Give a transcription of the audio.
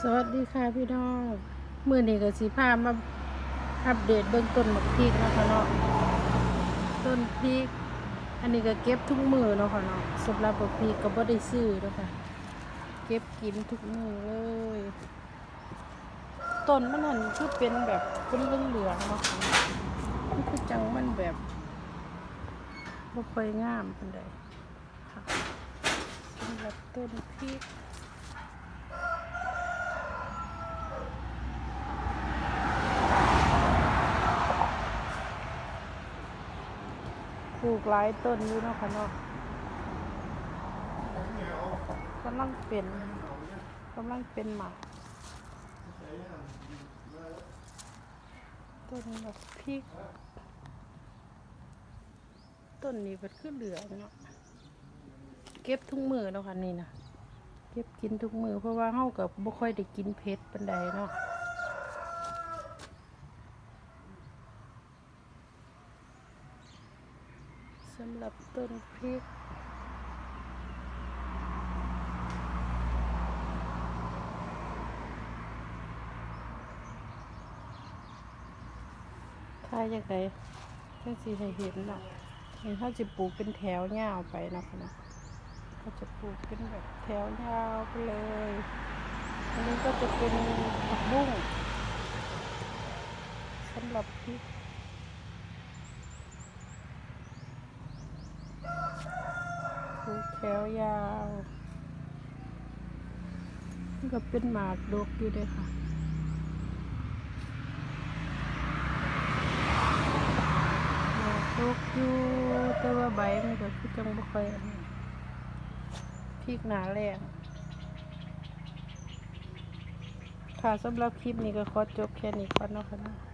สวัสดีค่ะพี่น้องมื้อนี้ก็สิพามาอัปเดตเบื้องต้นบักพริกนะคะเนาะต้นพริก อันนี้ก็เก็บทุกมือเนาะค่ะเนาะสำหรับบักพริกก็บ่ได้ซื้อเนาะค่ะเก็บกินทุกมือเลยต้นมันนั่นคือเป็นแบบเป็นเหลืองเนาะค่ะมันคือจังมันแบบบ่ค่อยงามปานใดค่ะสำหรับต้นพริก ลูกหลายต้นอยู่เนาะค่ะเนาะกำลังเป็นกำลังเป็นหมากต้นแบบพริกต้นนี้มันขึ้นเหลืองเนาะเก็บทุกมือเนาะค่ะนี่นะเก็บกินทุกมือเพราะว่าเฮากับบ่ค่อยได้กินเผ็ดปานใดเนาะ สำหรับต้นพริกถ้าอยากได้จังสีให้เห็นเนาะเห็นเขาจะปลูกเป็นแถวยาวไปนะค่ะนะเขาจะปลูกเป็นแบบแถวยาวไปเลย อันนี้ก็จะเป็นผักบุ้งสำหรับพริก ปลูก แถวยาวก็เป็นหมากดกอยู่เลยค่ะหมากดกอยู่ แต่ว่าใบมันก็คือจังบ่ค่อยพริกหนาแรงค่ะสำหรับคลิปนี้ก็ขอจบแค่นี้ก่อนเนาะค่ะนะ